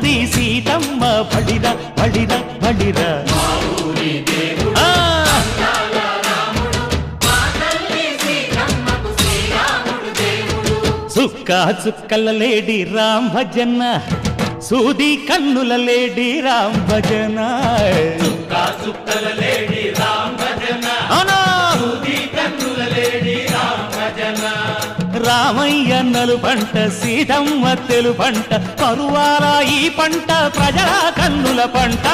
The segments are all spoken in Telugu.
ఉన్నది సీతమ్మ బడిర బడిర బడిర చుక్క చుక్కల లేడి రామ్ భజన సూది కన్నుల లేడి రామ్ భజన లేడి రామయ్య నలు పంట సీతమ్మ తెలు పంట పరువాల ఈ పంట ప్రజల కన్నుల పంట.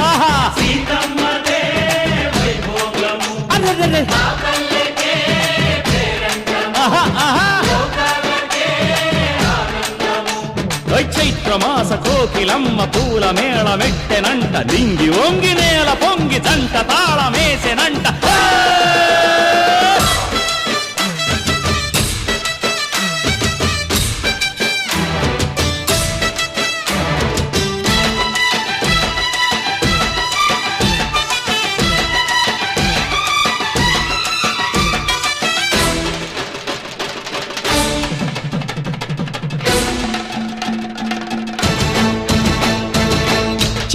ఆహా! మాస కోకిలమ్మ పూల మేళ మెట్టెనంట దింగి ఒంగి నేల పొంగి జంట తాళమేసెనంట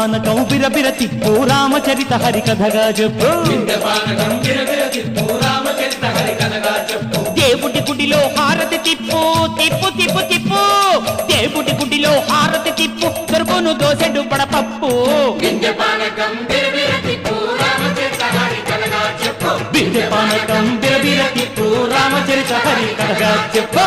పానకం బిరబిర తిప్పు రామచరిత హరి కథగా చెప్పు. దేవుడి గుడిలో హారతి తిప్పు తిప్పు తిప్పు తిప్పు. దేవుడి గుడిలో హారతి తిప్పు దొరుకును దోసెడు పడపప్పు. గింజ పానకం గిరగిర తిప్పు రామచరిత హరి కథగా చెప్పు.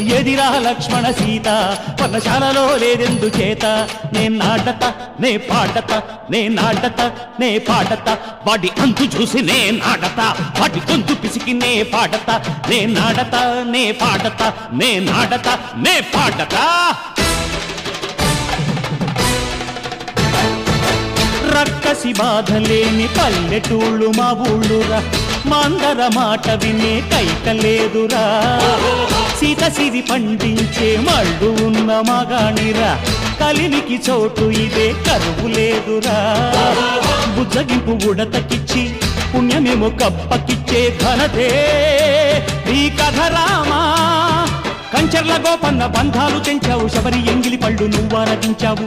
ఎదిరా లక్ష్మణ సీత? పర్ణశాలలో లేదెందు చేత? నే నాటత నే పాటత నే నాటత నే పాటత. వాటి అంతు చూసి నే నాటత. వాటి గొంతు పిసికి నే పాటత. నే నాడత నే పాటత నే నాడత నే పాటత. రక్కసి బాధలేని పల్లెటూళ్ళు మా ఊళ్ళురా. మాందర మాట వినే కైక లేదురా. కసిది పండించే మళ్ళు ఉన్న మగాణిరా కలిమికి చోటు ఇదే కరువు లేదురా. బుజ్జగింపు ఉడతకిచ్చి పుణ్యమేమో కప్పకిచ్చే ధనదే ఈ కథ రామా కంచర్ల గోపన్న బంధాలు తెంచావు. శబరి ఎంగిలి పళ్ళు నువ్వారగించావు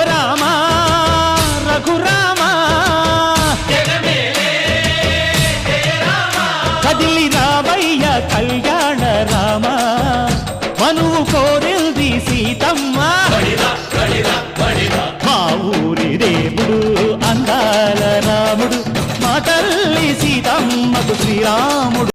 రఘురామా కదిలి రామయ్య కళ్యాణ రామ. మనువు కోరింది సీతమ్మ. మా ఊరి దేవుడు అందాల రాముడు. మా తల్లి సీతమ్మకు శ్రీరాముడు.